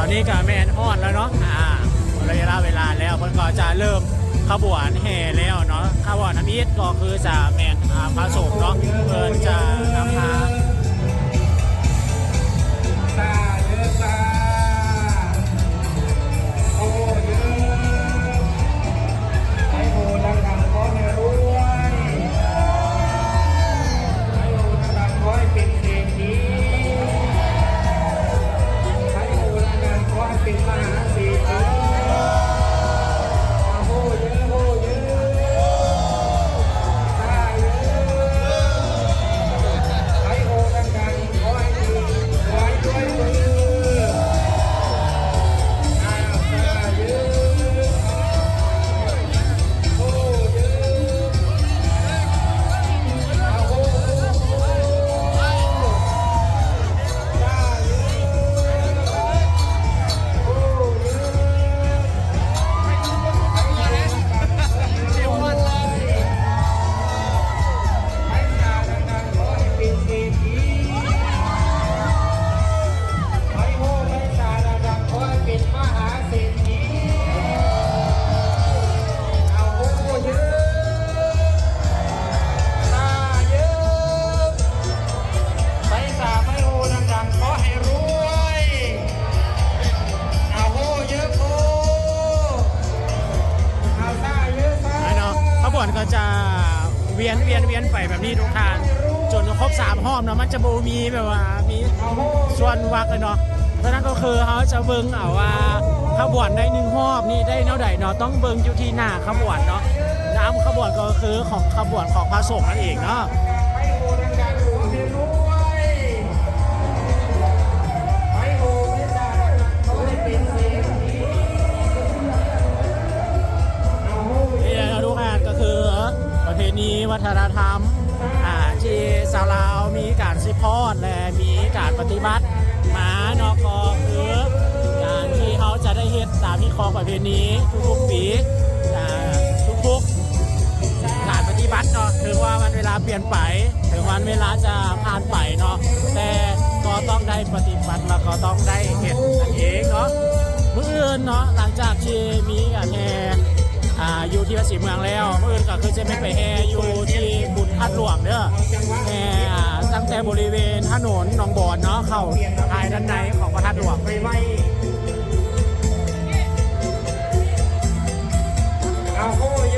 อนนี้ก็แมนฮอดแล้วเนาะอ่าระยะเวลาแล้วเพิ่นก็จะเริ่มขบวนแห่แล้วเนาะขบวนน้ำอีทก็คือจะแมนพระสงฆ์เนาะเพิ่นจะนำพา ขบวนได้หนึ่งหอบนี่ได้เท่าใดเนาะต้องเบิงอยู่ที่หน้าขบวนเนาะน้ำขบวนก็คือของขบวนของพระสงฆ์นั่นเองเนาะที่เราดูงานก็คือประเภทนี้วัฒนธรรมอ่าที่สาวลาวมีการสิพอดและมีการปฏิบัติ ตามที่คองประเพณีทุกๆปีอ่าทุกๆการปฏิบัติเนาะถึงว่ามันเวลาเปลี่ยนไป ถึงวันเวลาจะผ่านไปเนาะแต่ก็ต้องได้ปฏิบัติแล้วก็ต้องได้เห็นนั่นเองเนาะมื้ออื่นเนาะหลังจากที่มีการแห่อ่าอยู่ที่ภาษีเมืองแล้วมื้ออื่นก็คือจะไม่ไปแห่อยู่ที่บุญพัดหลวงเด้อแห่ตั้งแต่บริเวณถนนหนองบอนเนาะเข้าภายด้านในของพระธาตุหลวง ไ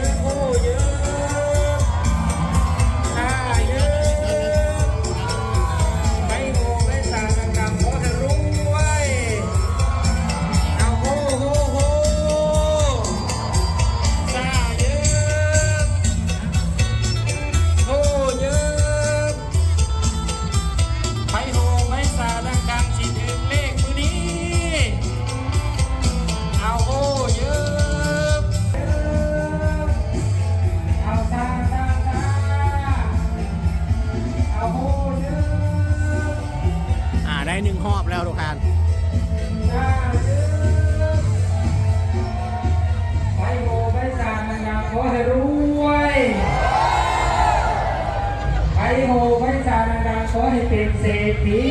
ษฐี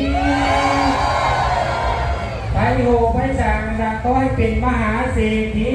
ไปโหไปสาดังๆขอให้เป็นมหาเศรษฐี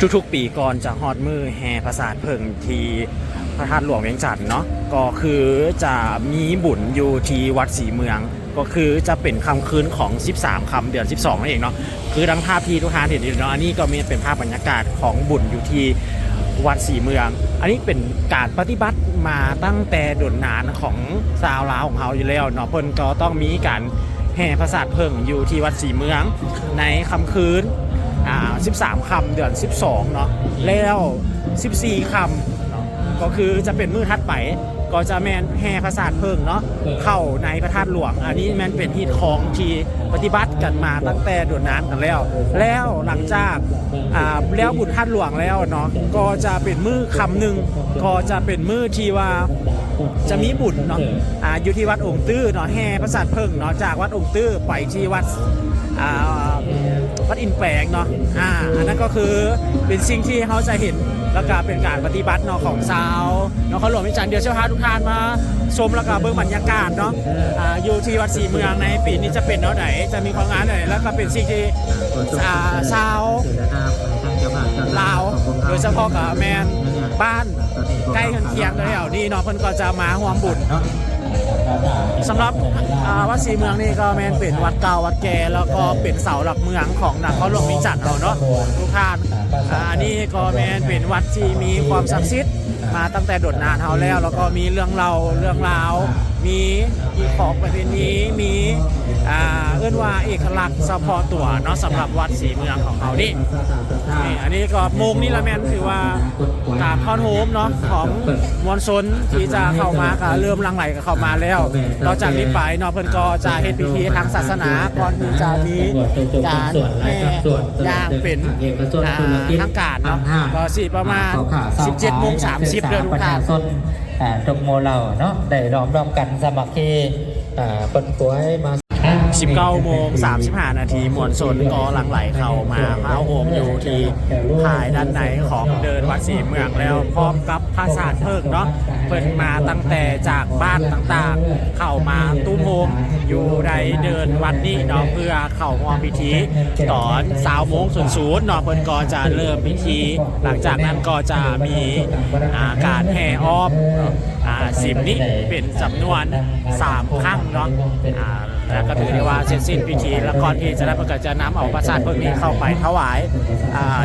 ทุกๆ ปีก่อนจะฮอดมือแห่ประสาทเพิงที่พระธาตุหลวงเวียงจันทน์เนาะก็คือจะมีบุญอยู่ที่วัดศรีเมือง ก็คือจะเป็นคำคืนของ 13คำเดือน 12นั่นเองเนาะคือดังภาพที่ทุกท่านเห็นอยู่เนาะอันนี้ก็มีเป็นภาพบรรยากาศของบุญอยู่ที่วัดศรีเมือง อันนี้เป็นการปฏิบัติมาตั้งแต่ดุนนานของสาวลาวของเขาอยู่แล้วเนาะเพิ่นก็ต้องมีการแห่ประสาทเพิงอยู่ที่วัดศรีเมือง ในคำคืน อ่า13คำเดือน 12 เนาะแล้ว 14คำเนาะก็คือจะเป็นมือทัดไป ก็จะแมนแห่พระศาสตร์เพิ่งเนาะเข้าในพระธาตุหลวง อันนี้แมนเป็นที่ของที่ปฏิบัติกันมาตั้งแต่ดวนน้ำกันแล้ว แล้วหลังจากอ่าแล้วบุญธาตุหลวงแล้วเนาะก็จะเป็นมือคำหนึ่งก็จะเป็นมือที่ว่าจะมีบุญเนาะอ่าอยู่ที่วัดองค์ตื้อเนาะแห่พระศาสตร์เพิ่งเนาะจากวัดองค์ตื้อไปที่วัดอ่า วัดอินแปลงเนาะอ่าอันนั้นก็คือเป็นสิ่งที่เขาจะเห็นแล้วก็เป็นการปฏิบัติเนาะของสาวเนาะเขาหลวงวิจารณ์เดียวเชื่อพาทุกท่านมาชมแล้วก็เบิ่งบรรยากาศเนาะอ่าอยู่ที่วัดศรีเมืองในปีนี้จะเป็นเนาะไหนจะมีความงานไหนแล้วก็เป็นสิ่งที่อ่าชาวลาวโดยเฉพาะกับแมนบ้านใกล้เคียงเลยแถวนี้เนาะเพิ่นก็จะมาร่วมบุญเนาะ สำหรับวัดศรีเมืองนี่ก็แมนเป็นวัดเก่าวัดแก่แล้วก็เป็นเสาหลักเมืองของนครหลวงวิจันทร์เราเนาะทุกท่านอันนี้ก็แมนเป็นวัดที่มีความศักดิ์สิทธิ์มาตั้งแต่โดดนานเฮาแล้ว แล้วก็มีเรื่องเราเรื่องราว มีอีของประเพณีมีอ่าเอื้อนว่าเอกลักษณ์เฉพาะตัวเนาะสำหรับวัดศรีเมืองของเขานี่ นี่อันนี้ก็โมงนี่ละแมนถือว่าการคอนโฮมเนาะของมวลชนที่จะเข้ามาก็เริ่มหลังไหลก็เข้ามาแล้วเราจากนี้ไปเนาะเพิ่นก็จะเฮ็ดพิธีทางศาสนาก่อนที่จะมีการแห่อย่างเป็นอ่าทางการเนาะก็สิประมาณ 17โมง30เดือนทุกท่านส้นอ่าตรงโมเราเนาะได้ล้อมรอบกันสามัคคีอ่าเปิดตัวให้มา 19โมง35 นาทีมวลชนก็หลั่งไหลเข้ามาพระโฮมอยู่ที่ภายด้านในของเดินวัดศรีเมืองแล้วพร้อมกับพระสาดเพิงเนาะเพิ่นมาตั้งแต่จากบ้านต่างๆ เข้ามาตุ้มโฮมอยู่ในเดินวัดนี้เนาะเพื่อเข้าร่วมพิธีตอนสาวโมงศูนย์ศูนย์เนาะเพิ่นก็จะเริ่มพิธี หลังจากนั้นก็จะมีอาการแห่อ้อมอ่าสิบนี้เป็นจำนวน 3 ครั้งเนาะ อ่าแล้วก็ถือได้ว่าเสร็จสิ้นพิธีแล้วก่อนที่จะได้ประกาศจะนำเอาประสาทพวกนี้เข้าไปถวาย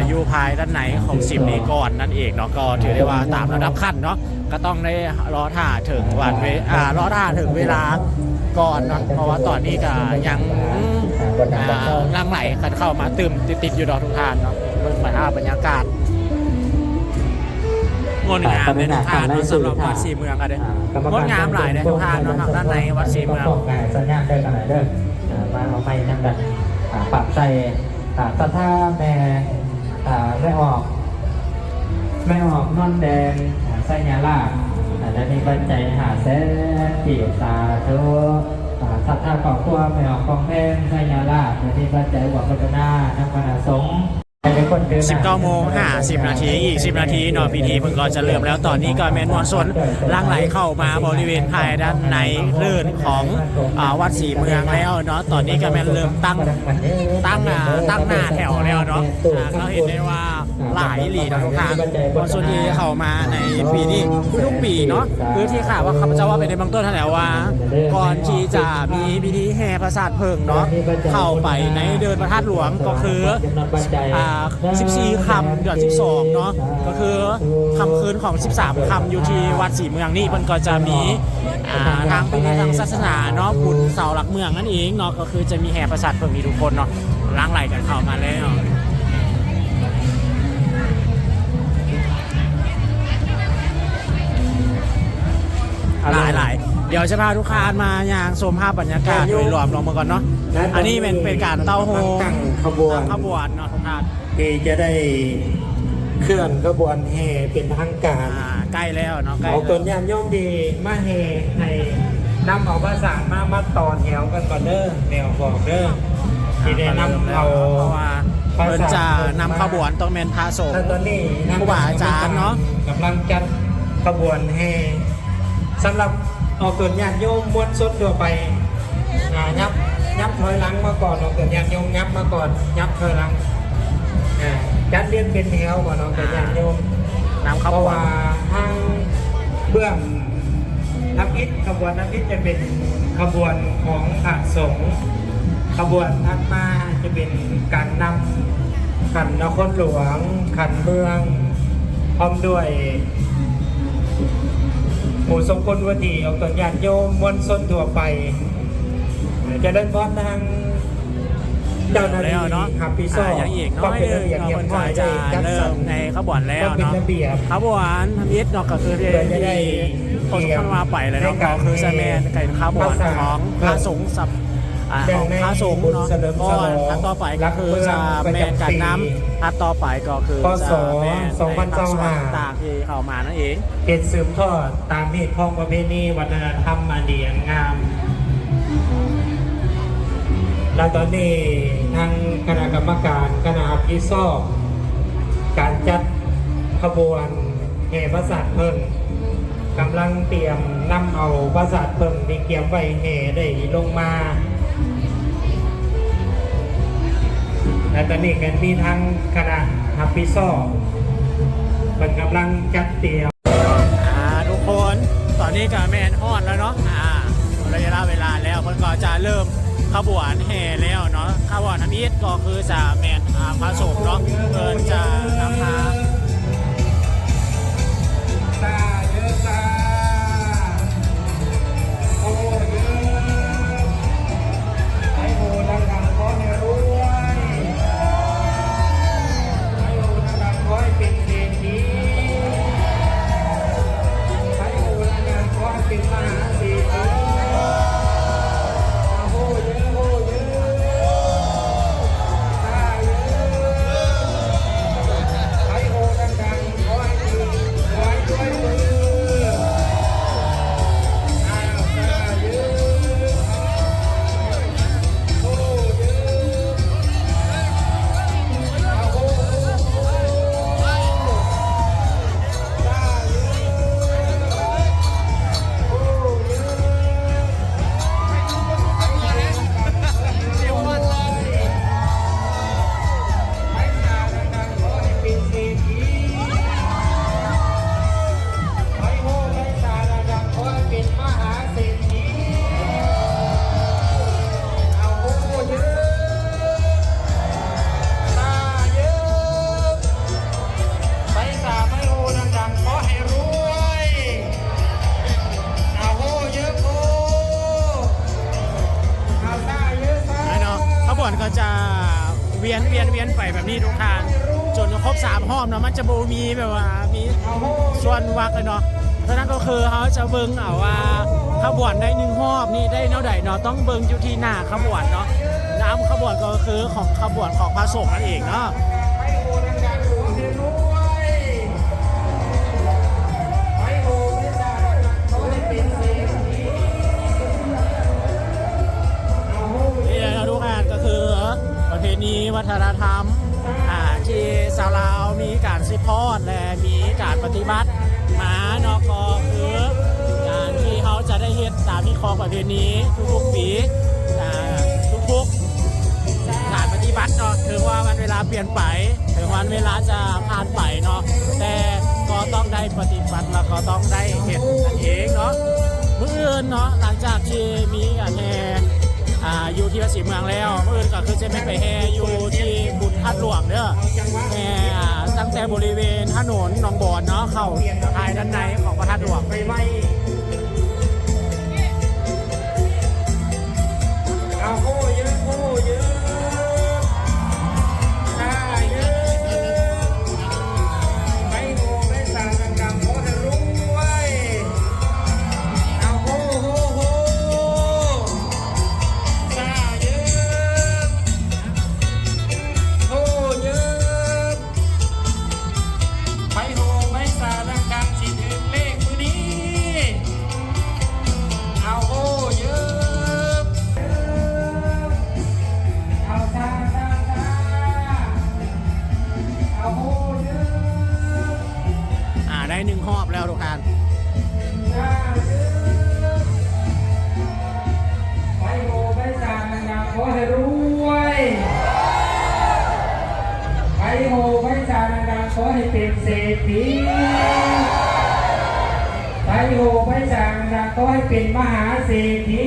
อยู่ภายด้านในของสิบนี้ก่อนนั่นเองเนาะก็ถือได้ว่าตามระดับขั้นเนาะก็ต้องได้รอท่าถึงวันเวรอท่าถึงเวลาก่อนเนาะเพราะว่าตอนนี้ก็ยังอ่าลังไหลกันเข้ามาตึมติดๆอยู่ดอกทุกทานเนาะเบิ่งบรรยาบรรยากาศ งดงามเลยทุกทานเนาะสำหรับวัดศรีเมืองกันเลยงดงามหลายเลยทุกทานเนาะทางด้านในวัดศรีเมืองบอกไงสัญญาณเด้อกันไหนเด้ออ่ามาเอาไม้นั่งกันอ่าปรับใส่อ่าตะท่าแม่อ่าไม่ออกไม่ออกนอนแดงอ่าไส้ยาลาอ่าและนี่ปัจจัยหาแสนกีบตาเธออ่าสัทธาขอบครัวไม่ออกกองแพงไส้ยาลาและนี่ปัจจัยหวังพัฒนานักพนาสงฆ์ ให้เป็นคนเดินหน้า19โมง50 นาที อีก 10 นาทีนาะพิธีเพิ่งก็จะเริ่มแล้วตอนนี้ก็แมนมวลชนล่างไหลเข้ามาบริเวณภายด้านในเลื่นของอวัดศรีเมืองแล้วเนาะตอนนี้ก็แมนเริ่มตั้งตั้งตั้งหน้าแถวแล้วเนาะอ่าก็เห็นได้ว่าหลายหลีเนาะทุกทางมวลชนที่เข้ามาในปีนี้ทุกปีเนาะคือที่ข่าวว่าข้าพเจ้าว่าเป็นในบางต้นแถลงว่า ก่อนที่จะมีพิธีแห่ประสาทเพิงเนาะเข้าไปในเดินพระธาตุหลวงก็คืออ่า14คำเดือน 12 เนาะก็คือคำคืนของ 13คำอยู่ที่วัดศรีเมืองนี่มันก็จะมีอ่าทางพิธีทางศาสนาเนาะบุญเสาหลักเมืองนั่นเองเนาะก็คือจะมีแห่ประสาทเพิ่งมีทุกคนเนาะล้างไหลกันเข้ามาแล้วหลายหลายๆเดี๋ยวจะพาทุกคานมาอย่างชมภาพบรรยากาศโดยรวมลงมาก่อนเนาะ อันนี้เป็นเป็นการเต้าโฮมตั้งขบวนตั้งขบวนเนาะทุกท่าน ที่จะได้เคลื่อนขบวนแห่เป็นทางการอ่าใกล้แล้วเนาะใกล้เอาแล้วต้นยามย่อมดีมาแห่ให้นำเอาภาษานมามาต่อแถวกันก่อนเด้อแนวบอกเด้อที่ได้นำเอา เพราะว่าเพิ่นจะนำขบวนต้องเป็นพระสงฆ์ถ้าตอนนี้ครูบาอาจารย์เนาะกำลังจัดขบวนแห่สำหรับออกต้นญาติโยมมวลสดตัวไปอ่ายับยับถอยหลังมาก่อนออกต้นญาติโยมยับมาก่อนยับถอยหลังออ่า จัดเรียงเป็นแถวก่อนเนาะเป็นญาติโยมนำขเพบราะวนว่าทางเบื้องน้ำอิฐขบวนน้ำอิฐจะเป็นขบวนของพระสงฆ์ขบวนถัดมาจะเป็นการนำขันนครหลวง ขันเมือง พร้อมด้วยหมู่สมคนวัตีเอาตนญาติโยมมวลชนทั่วไป จะเดินพร้อมทาง เจ้าหน้าแล้ที่วเนาะขับปีโซ่ออย่างอีกน้อยเป็นหนึระงเบียบก็เรียบมันร้ก็อยจะเริ่มในขบวนแล้วเนาะขบวนทำยิดเนาะก็คือเรียเพื่อจะได้คนคนมาไปเลยเนาะก็คือสแมนไก่ขบวนของพระสงฆ์สับของพระสงฆ์เนาะก็องทัดต่อไปก็คือจะแมนกันน้ำทัดต่อไปก็คือจะแมนสองพันเก้าหาต่างที่เข้ามานั่นเองเป็นสืบทอดตามเหตุของประเพณีวัฒนธรรมมาเดียงงาม แล้วตอนนี้ทางคณะกรรมการคณะพิซอบการจัดขบวนแห่ประสาทเพิ่งกำลังเตรียมนำเอาประสาทเพิ่งที่เกียมไว้แห่ได้ลงมาและตอนนี้กันมีทางคณะฮับพิซอบเป็นกำลังจัดเตรียมทุกคนตอนนี้ก็แมนฮอดแล้วเนาะอ่าระยะเวลาแล้วเพิ่นก็จะเริ่ม ขบวนแห่แล้วเนาะขบวนทำยิดก็คือจะแมนอาพระสงฆ์เนาะเพิ่นจะนำพาตาเยอะตา ส่วนวักเลยเนาะฉะนั้นก็คือเขาจะเบิ่งเอาว่าขบวนได้หนึ่งหอบนี่ได้เท่าใดเนาะต้องเบิ่งอยู่ที่หน้าขบวนเนาะน้ำขบวนก็คือของขบวนของพระสงฆ์นั่นเองเนาะปรวยไปโหไปสารดังขอให้เป็นเศรษฐีเอาโหนี่เราดูกันก็คือประเพณีวัฒนธรรมที่สาวลาวมีการสิพอดและมี ปฏิบัติหมานาะก็คือการที่เขาจะได้เฮ็ดตามที่คองประเพณีทุกๆปีอ่าทุกๆการปฏิบัติเนาะถึงว่าวันเวลาเปลี่ยนไปถึงวันเวลาจะผ่านไปเนาะแต่ก็ต้องได้ปฏิบัติแล้วก็ต้องได้เห็นอันเองเนาะเมื้ออื่นเนาะหลังจากที่มีการแห่อ่าอยู่ที่วัดศรีเมืองแล้วเมื้ออื่นก็คือจะไม่ไปแห่อยู่ที่บุญทัดหลวงเด้อแห่ แต่บริเวณถนนหนองบอนเนาะเข้าภายด้านในของพระธาตุหลวง เป็นมหาเศรษฐี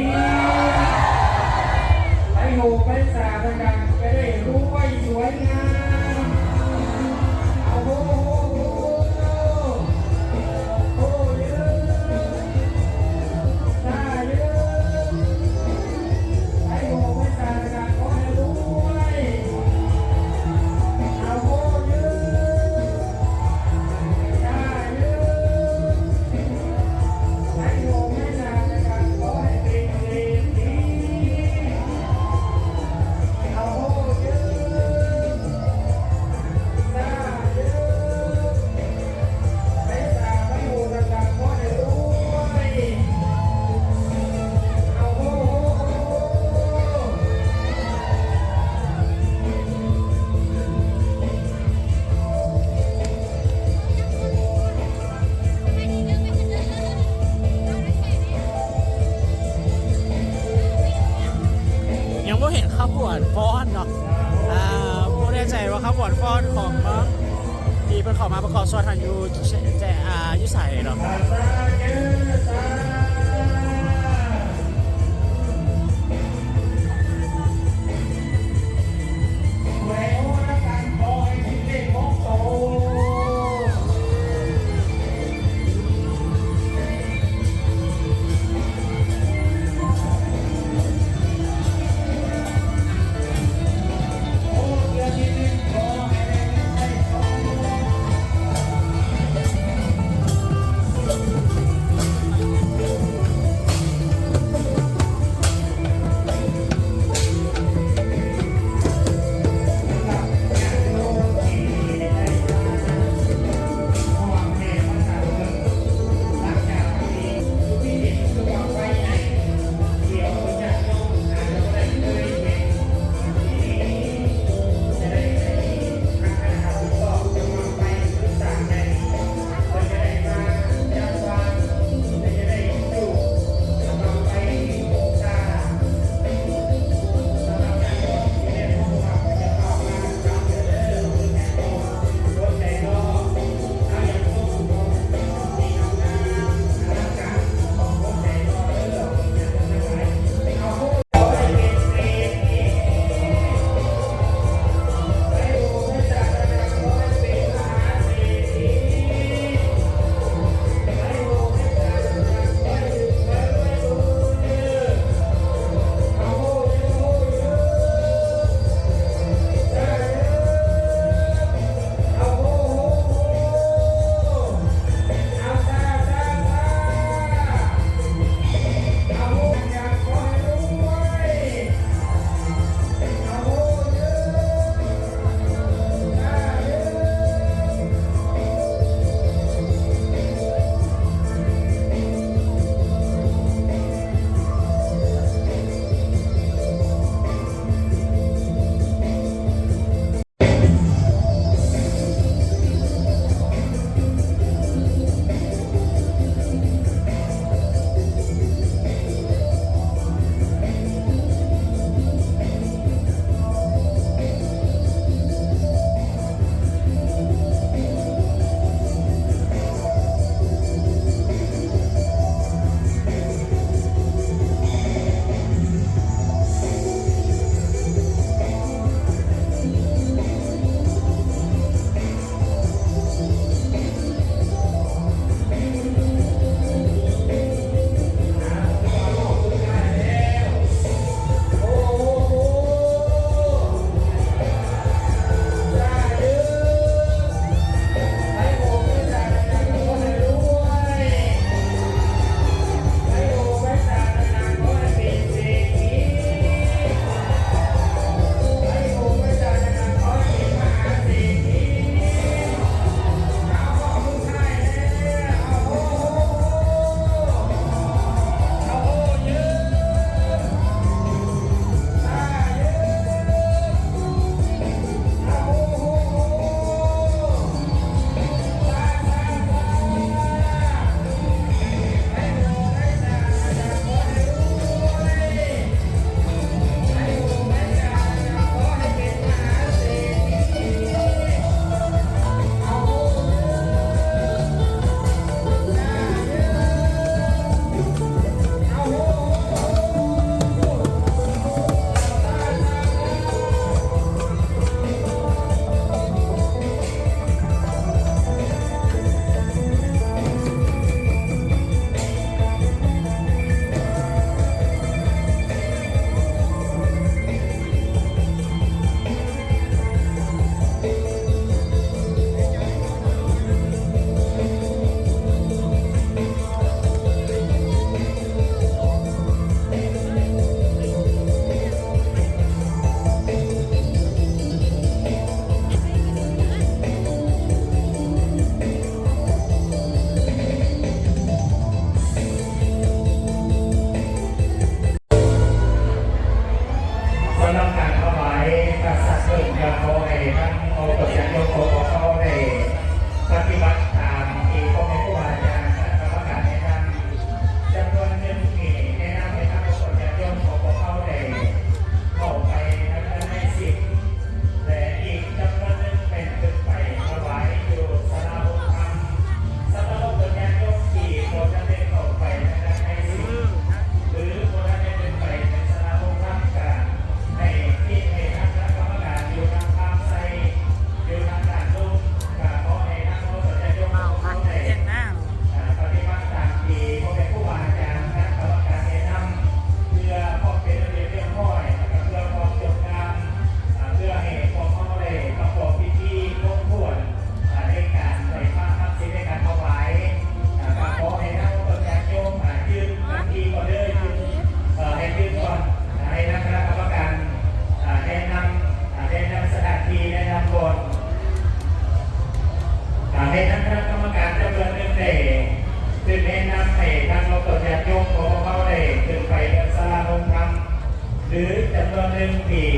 หรือจำนวนหนึ่งที่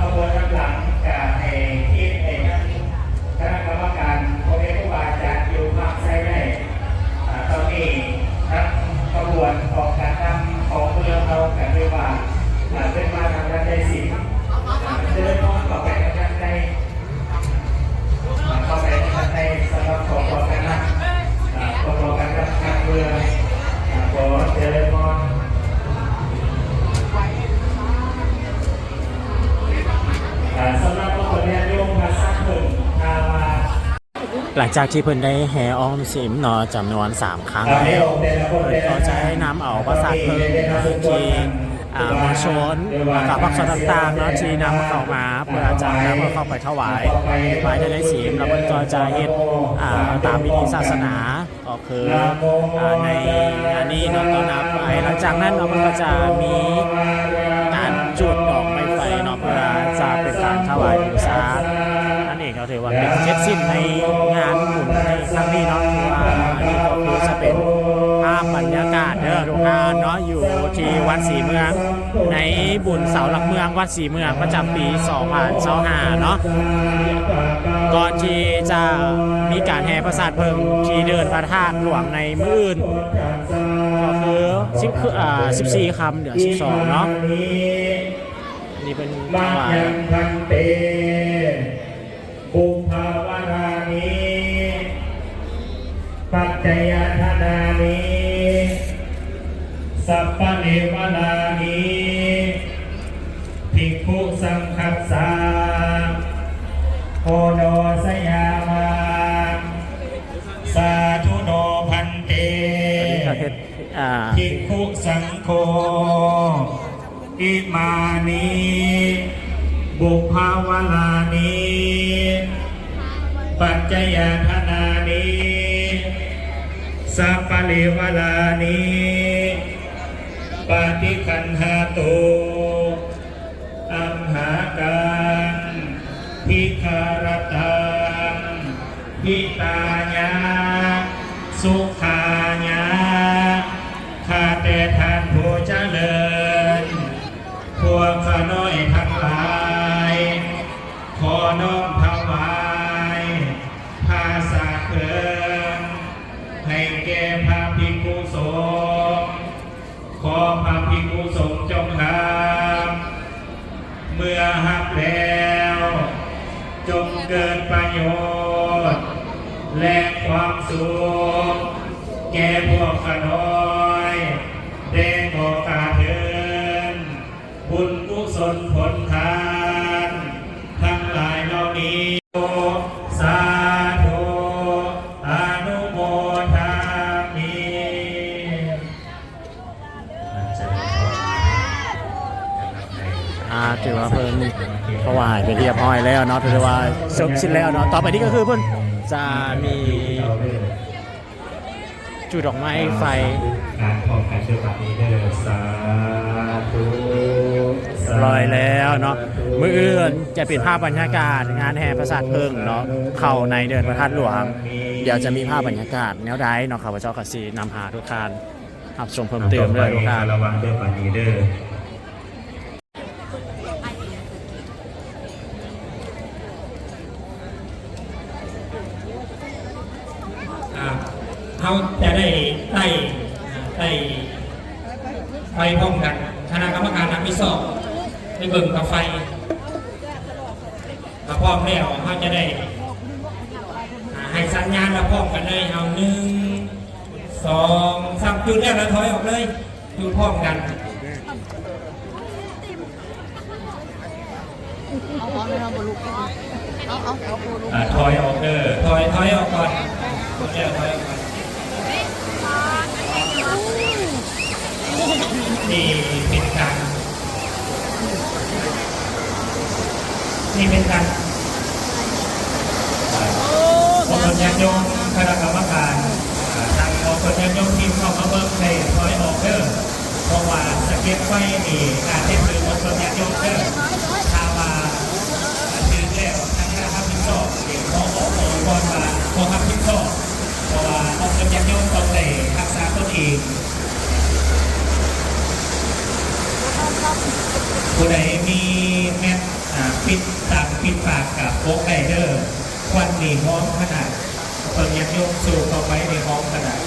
ขบวนรับหลังกับให้ที่ในคณะกรรมการพ่อแม่ครูบาจารย์อยู่ภาคใต้ได้ตอนนี้ทั้งขบวนของการนำของเรือเรากันเรียกว่าเป็นมาทางด้านใดสินอ่าเดินน้องต่อไปทางด้านใดอ่าเข้าไปทางด้านใดสำหรับของการนำอ่าของของการนำทางเรืออ่าขอเจริญ หลังจากที่เพิ่นได้แห่ออมสิมเนาะจำนวน 3 ครั้งอ่าแล้วเดี๋ยวแต่ละคนเพิ่นก็จะให้นำเอาประสาทเพิ่งที่อ่ามวลชนกับพักชนต่างๆเนาะที่นำเข้ามาเพื่อจะนำเข้าไปถวายถวายได้ได้ศีลแล้วเพิ่นก็จะเฮ็ดอ่าตามวิธีศาสนาก็คืออ่าในอันนี้เนาะต้อนรับไปหลังจากนั้นเนาะมันก็จะมีการจุดดอกไม้ไฟเนาะเพื่อจะเป็นการถวายบูชา ก็ถือว่าเป็นเสร็จสิ้นในงานบุญในครั้งนี้เนาะถือว่านนี้ก็คือจะเป็นภาพบรรยากาศเด้อทุกท่านเนาะอยู่ที่วัดศรีเมือง ในบุญเสาหลักเมืองวัดศรีเมืองประจำปี2025เนาะก่อนที่จะมีการแห่ประสาทเพิงที่เดินพระธาตุหลวงในมืออื่นก็คือ10คืออ่า14คำเดือน12เนาะนี่เป็นมาถวา ยยังพันเตปุภาวรานิปัจจยธนานิสัพพะเนวนานิภิกขุสังคัสสาโคโนสยามาสาธุโนพันเตอันนี้ก็เฮ็ดอ่าภิกขุสังโฆอิมานิ บุภาวลานิปัจจยธนานิสัพพเลวลานิปฏิคันหาตุอัมหากังพิคารตังพิตาญา น้อมถวายภาษาเพิงให้แก่พระภิกขุสงฆ์ขอพระภิกขุสงฆ์จงรับเมื่อหับแล้ว จงเกิดประโยชน์ และความสุขแก่พวกข้าน้อยเด้งโอกาสเดินบุญกุศลผล ถวายไปเรียบร้อยแล้วเนาะถือว่าจบสิ้นแล้วเนาะต่อไปนี้ก็คือเพิ่นจะมี จุดดอกไม้ไฟการขอการเชื่อแบบนี้เด้อสาธุเรียบร้อยแล้วเนาะมืออื่นจะเป็นภาพบรรยากาศ งานแห่ประสาทเพิ่งเนาะเข้าในเดินพระธาตุหลวง เดี๋ยวจะมีภาพบรรยากาศแนวใดเนาะข้าพเจ้าก็สินำหาทุกท่านรับชมเพิ่มเติมเลยทุกท่านระวังเด้อปานีเด้อ เขาจะได้ไต่ไต่ไฟพร้อมกัน คณะกรรมการนักวิสอบไปเบิ่งกับไฟถ้าพร้อมแล้วเขาจะได้ให้สัญญาณเราพร้อมกันเลยเอาหนึ่งสองสามจุดแล้วเราถอยออกเลยจุดพร้อมกันเอาเอาเลยเอาบลูกเอาเอาเอาบลูกถอยออกเด้อถอยถอยออกก่อนเดี๋ยวถอยออกก่อนนี่เป็นการ นี่เป็นการอ่าบางคนยังโยงคณะกรรมการอ่าทางบางคนยังโยงทีมเข้ามาเบิ่งในถอยออกเด้อเพราะว่าสเก็ตไฟนี่การเต้นคือบางคนยังโยงเด้อถ้าว่าคือแล้วทางคณะรับผิดชอบเด็กพอออกองค์กรมาพอรับผิดชอบเพราะว่าต้องเป็นยักษ์ยงต้องได้รักษาตนเองผู้ใดมีแมสอ่า ปิดตากปิดปากกับโป๊กไดเดอร์ควันหนีห้องขนาดเปิดยักยกสูบเอาไว้ในห้องขนาด